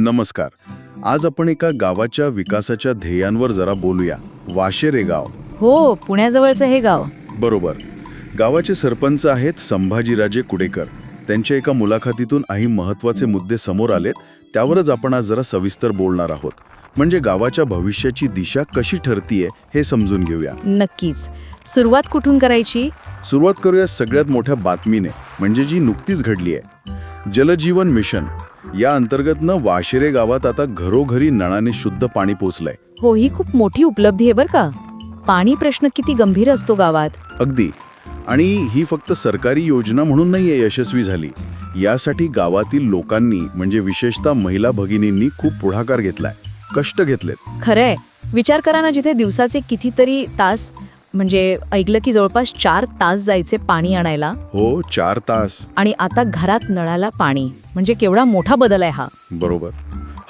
नमस्कार. आज आपण एका गावाच्या विकासाच्या ध्येयांवर जरा बोलूया. वाशेरे गाव. हो पुण्याजवळचं हे गाव. बरोबर. गावाचे सरपंच आहेत संभाजीराजे कुडेकर. त्यांच्या एका मुलाखतीतून काही महत्त्वाचे मुद्दे समोर आलेत त्यावरच आपण आज जरा सविस्तर बोलणार आहोत. म्हणजे गावाच्या भविष्याची दिशा कशी ठरतीये हे समजून घेऊया. नक्कीच. सुरुवात कुठून करायची? सुरुवात करूया सगळ्यात मोठ्या बातमीने म्हणजे जी नुकतीच घडली आहे जलजीवन मिशन. या अंतर्गतनं वाशिरे गावात आता घरोघरी नळाने शुद्ध पाणी पोचलंय. हो ही खूप मोठी उपलब्धी आहे बरं का. पाणी प्रश्न किती गंभीर असतो गावात. अगदी. आणि ही फक्त सरकारी योजना म्हणून नाहीये यशस्वी झाली. यासाठी गावातील लोकांनी म्हणजे विशेषतः महिला भगिनींनी खूप पुढाकार घेतलाय. कष्ट घेतलेत. खरंय. विचार करा ना जिथे दिवसाचे कितीतरी तास म्हणजे ऐकलं की जवळपास चार तास जायचे पाणी आणायला. हो चार तास. आणि आता घरात नळाला पाणी. म्हणजे केवढा मोठा बदल आहे हा. बरोबर.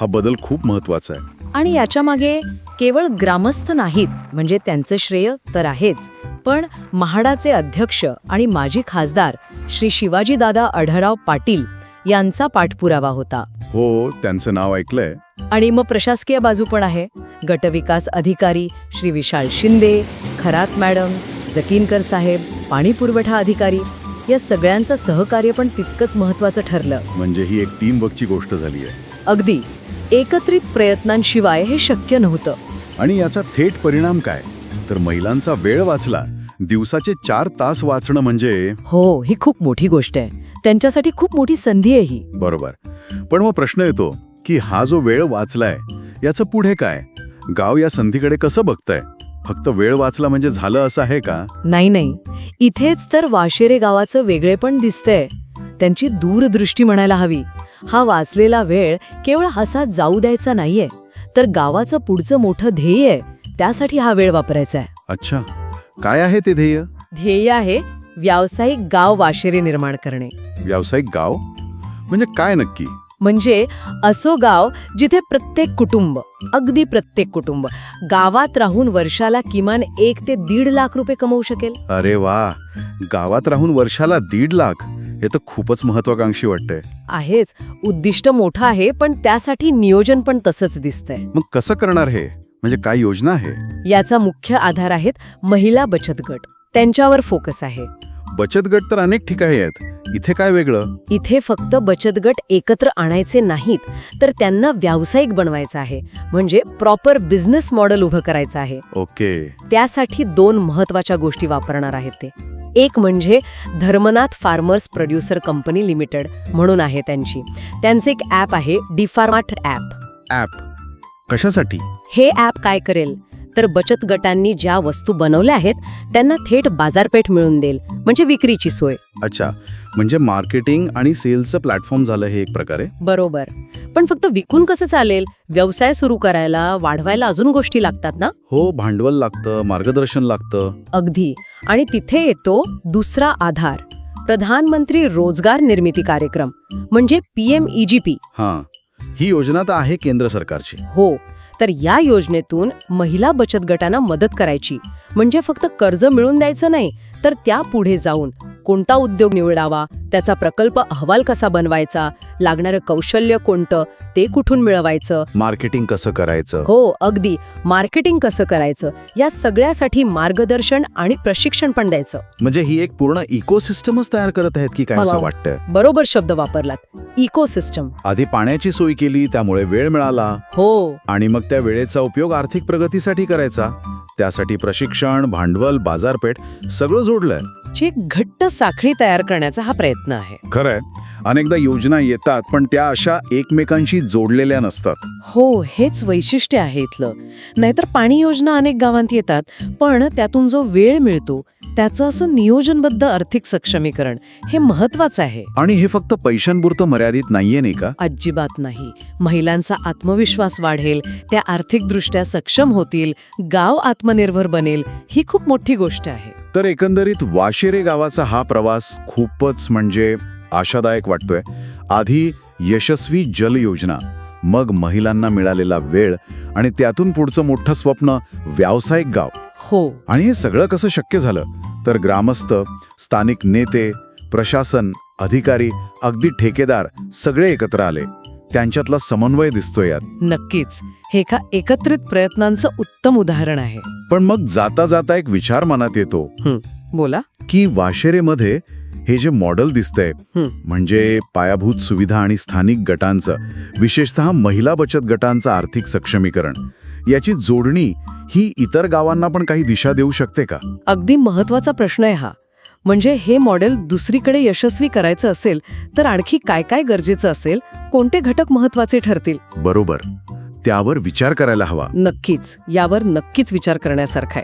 हा बदल खूप महत्त्वाचा आहे. आणि याच्या मागे केवळ ग्रामस्थ नाहीत म्हणजे त्यांचं श्रेय तर आहेच. पण म्हाडाचे अध्यक्ष आणि माजी खासदार श्री शिवाजीदादा अढळराव पाटील यांचा पाठपुरावा होता. हो त्यांचं नाव ऐकलंय. आणि मग प्रशासकीय बाजू पण आहे. गटविकास अधिकारी श्री विशाल शिंदे खरात मॅडम जकीनकर साहेब पाणी पुरवठा अधिकारी या सगळ्यांचं सहकार्य पण तितकंच महत्वाचं ठरलं. म्हणजे ही एक टीम वर्कची गोष्ट झाली आहे. अगदी. एकत्रित प्रयत्नांशिवाय हे शक्य नव्हतं. आणि याचा थेट परिणाम काय? तर महिलांचा वेळ वाचला. दिवसाचे चार तास वाचणं म्हणजे हो ही खूप मोठी गोष्ट आहे. त्यांच्यासाठी खूप मोठी संधी आहे ही. बरोबर. पण मग प्रश्न येतो की हा जो वेळ वाचलाय याचं पुढे काय? गाव या संधीकडे कसं बघतंय? फक्त वेळ वाचला म्हणजे झालं असं आहे का? नाही नाही. इथेच तर वाशेरे गावाचं वेगळेपण दिसतंय. त्यांची दूरदृष्टी म्हणायला हवी. हा वाचलेला वेळ केवळ असा जाऊ द्यायचा नाहीये तर गावाचं पुढचं मोठं ध्येय आहे. त्यासाठी हा वेळ वापरायचा आहे. अच्छा. काय आहे ते ध्येय? ध्येय आहे व्यावसायिक गाव वाशेरे निर्माण करणे. व्यावसायिक गाव? म्हणजे काय नक्की? म्हणजे असो गाव जिथे प्रत्येक कुटुंब अगदी प्रत्येक कुटुंब गावात राहून वर्षाला किमान एक ते दीड लाख रुपये कमवू शकेल. अरे वा गावात राहून वर्षाला दीड लाख? हे तर खूपच महत्वाकांक्षी वाटतंय. आहेच उद्दिष्ट मोठं आहे पण त्यासाठी नियोजन पण तसंच दिसतंय. मग कसं करणार हे? म्हणजे काय योजना आहे? याचा मुख्य आधार आहेत महिला बचत गट. त्यांच्यावर फोकस आहे. बचत गट तर अनेक ठिकाणी आहेत. इथे काय वेगळं? इथे फक्त बचत गट एकत्र आणायचे नाहीत तर त्यांना व्यावसायिक बनवायचं आहे. म्हणजे प्रॉपर बिझनेस मॉडेल उभं करायचं आहे. ओके. त्यासाठी दोन महत्त्वाच्या गोष्टी वापरणार आहेत ते. एक म्हणजे Dharmanath farmers producer company limited म्हणून आहे त्यांची. त्यांचे एक ॲप आहे डिफार्माट ॲप. ॲप. कशासाठी? हे ॲप काय करेल? तर बचत गटांनी ज्या वस्तू बनवल्या आहेत त्यांना थेट बाजारपेठ मिळून देईल म्हणजे विक्रीची सोय. अच्छा म्हणजे मार्केटिंग आणि सेल्सचं प्लॅटफॉर्म झालं हे एक प्रकारे? बरोबर. पण फक्त विकून कसं चालेल? व्यवसाय सुरू करायला वाढवायला अजून गोष्टी लागतात ना? हो भांडवल लागतं मार्गदर्शन लागतं. अगदी. आणि तिथे येतो दुसरा आधार प्रधानमंत्री रोजगार निर्मिती कार्यक्रम म्हणजे पीएम ईजीपी हां. ही योजना तर आहे केंद्र सरकारची. हो. तर या योजनेतून महिला बचत गटांना मदत करायची. म्हणजे फक्त कर्ज मिळून द्यायचं नाही तर त्या पुढे जाऊन कोणता उद्योग निवडावा त्याचा प्रकल्प अहवाल कसा बनवायचा लागणारं कौशल्य कोणतं ते कुठून मिळवायचं? मार्केटिंग कसं करायचं? हो अगदी. मार्केटिंग कसं करायचं? या सगळ्यासाठी मार्गदर्शन आणि प्रशिक्षण पण द्यायचं. म्हणजे ही एक पूर्ण इकोसिस्टमच तयार करत आहेत की काय असं वाटतंय? बरोबर शब्द वापरलात. इकोसिस्टम. आधी पाण्याची सोय केली त्यामुळे वेळ मिळाला. हो. आणि मग त्या वेळेचा उपयोग आर्थिक प्रगतीसाठी करायचा? त्यासाठी प्रशिक्षण भांडवल बाजारपेठ सगळं जोडलंय. ची घट्ट साखळी तयार करण्याचा हा प्रयत्न आहे. खरंय. अनेकदा योजना येतात पण त्या अशा एकमेकांशी जोडलेल्या नसतात. हो हेच वैशिष्ट्य आहे इथलं. नाहीतर पाणी योजना अनेक गावांत येतात पण त्यातून जो वेळ मिळतो त्याचं असं नियोजनबद्ध आर्थिक सक्षमीकरण हे महत्वाचं आहे. आणि हे फक्त पैशांपुरतं मर्यादित नाहीये नाही का? अजिबात नाही. महिलांचा आत्मविश्वास वाढेल त्या आर्थिकदृष्ट्या सक्षम होतील गाव आत्मनिर्भर बनेल ही खूप मोठी गोष्ट आहे. तर एकंदरीत वाशेरे गावाचा हा प्रवास खूपच म्हणजे आशादायक वाटतोय. आधी यशस्वी जल योजना मग महिलांना मिळालेला वेळ आणि त्यातून पुढचं मोठं स्वप्न व्यावसायिक गाव. हो. आणि हे सगळं कसं शक्य झालं? तर ग्रामस्थ स्थानिक नेते प्रशासन अधिकारी अगदी ठेकेदार सगळे एकत्र आले. त्यांच्यातला समन्वय दिसतोय यात. नक्कीच. हे एका एकत्रित प्रयत्नांचं उत्तम उदाहरण आहे. पण मग जाता जाता एक विचार मनात येतो. बोला. की वाशेरेमध्ये हे जे मॉडेल दिसतंय. म्हणजे पायाभूत सुविधा आणि स्थानिक गटांचं विशेषतः महिला बचत गटांचं आर्थिक सक्षमीकरण याची जोडणी ही इतर गावांना पण काही दिशा देऊ शकते का? अगदी महत्त्वाचा प्रश्न आहे हा. म्हणजे हे मॉडेल दुसरीकडे यशस्वी करायचं असेल तर आणखी काय काय गरजेचं असेल कोणते घटक महत्त्वाचे ठरतील? बरोबर. त्यावर विचार करायला हवा. नक्कीच. यावर नक्कीच विचार करण्यासारखा आहे.